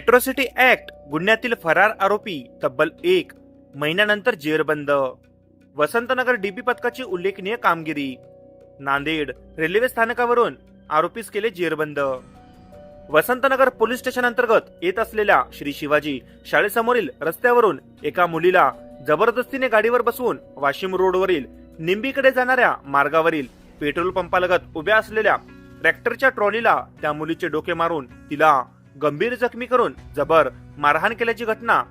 Atrocity act गुन्ह्यातील फरार आरोपी तब्बल एक. महिन्यानंतर जेरबंद वसंतनगर डीपी पथकाची उल्लेखनीय कामगिरी. नांदेड रेल्वे स्थानकावरून आरोपीस केले जेरबंद वसंतनगर पोलीस स्टेशन अंतर्गत येत असलेल्या श्री शिवाजी शाळेसमोरील रस्त्यावरून एका मुलीला जबरदस्तीने गाडीवर बसवून वाशिम रोडवरील निंबीकडे जाणाऱ्या मार्गावरील पेट्रोल पंपालगत उभ्या असलेल्या ट्रॅक्टरच्या ट्रॉलीला त्या मुलीचे डोके मारून तिला गंभीर जखमी करून जबर मारहाण केल्याची घटना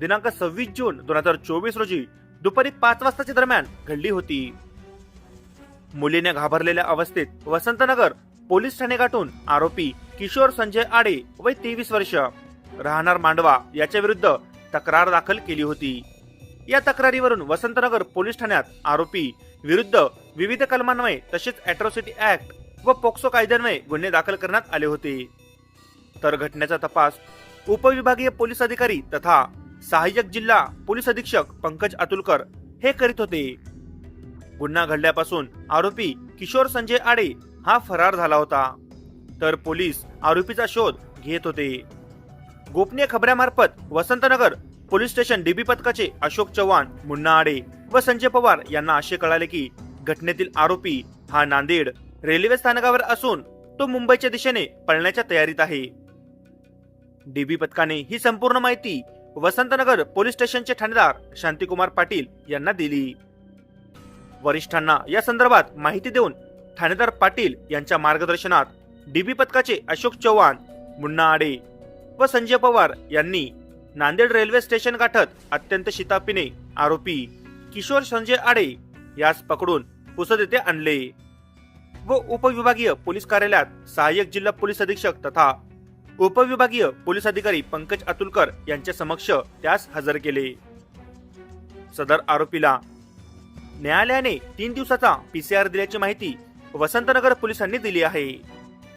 दिनांक सव्वीस जून दोन हजार चोवीस रोजी दुपारी पाच वाजताच्या दरम्यान घडली होती. मुलीने घाबरलेल्या अवस्थेत वसंतनगर पोलीस ठाणे गाठून आरोपी किशोर संजय आडे वय तेवीस वर्ष राहणार मांडवा याच्या विरुद्ध तक्रार दाखल केली होती. या तक्रारीवरून वसंतनगर पोलीस ठाण्यात आरोपी विरुद्ध विविध कलमान्वये तसेच अॅट्रॉसिटी ऍक्ट व पोक्सो कायद्यान्वये गुन्हे दाखल करण्यात आले होते. तर घटनेचा तपास उपविभागीय पोलीस अधिकारी तथा सहाय्यक जिल्हा पोलीस अधीक्षक पंकज अतुलकर हे करीत होते. गुन्हा घडल्यापासून आरोपी किशोर संजय आडे हा फरार झाला होता. तर पोलीस आरोपीचा शोध घेत होते. गोपनीय खबऱ्यामार्फत वसंतनगर पोलीस स्टेशन डीबी पथकाचे अशोक चव्हाण मुन्ना आडे व संजय पवार यांना असे कळाले की घटनेतील आरोपी हा नांदेड रेल्वे स्थानकावर असून तो मुंबईच्या दिशेने पळण्याच्या तयारीत आहे. डीबी पथकाने ही संपूर्ण माहिती वसंतनगर पोलीस स्टेशनचे ठाणेदार शांतिकुमार पाटील यांना दिली. वरिष्ठांना या संदर्भात माहिती देऊन ठाणेदार पाटील यांच्या मार्गदर्शनात डीबी पथकाचे अशोक चव्हाण मुन्ना आडे व संजय पवार यांनी नांदेड रेल्वे स्टेशन गाठत अत्यंत शितापीने आरोपी किशोर संजय आडे यास पकडून पुसद येथे आणले व उपविभागीय पोलीस कार्यालयात सहाय्यक जिल्हा पोलीस अधीक्षक तथा उपविभागीय पोलीस अधिकारी पंकज अतुलकर यांच्या समक्ष त्यास हजर केले. सदर आरोपीला न्यायालयाने तीन दिवसाचा पीसीआर दिल्याची माहिती वसंतनगर पोलिसांनी दिली आहे.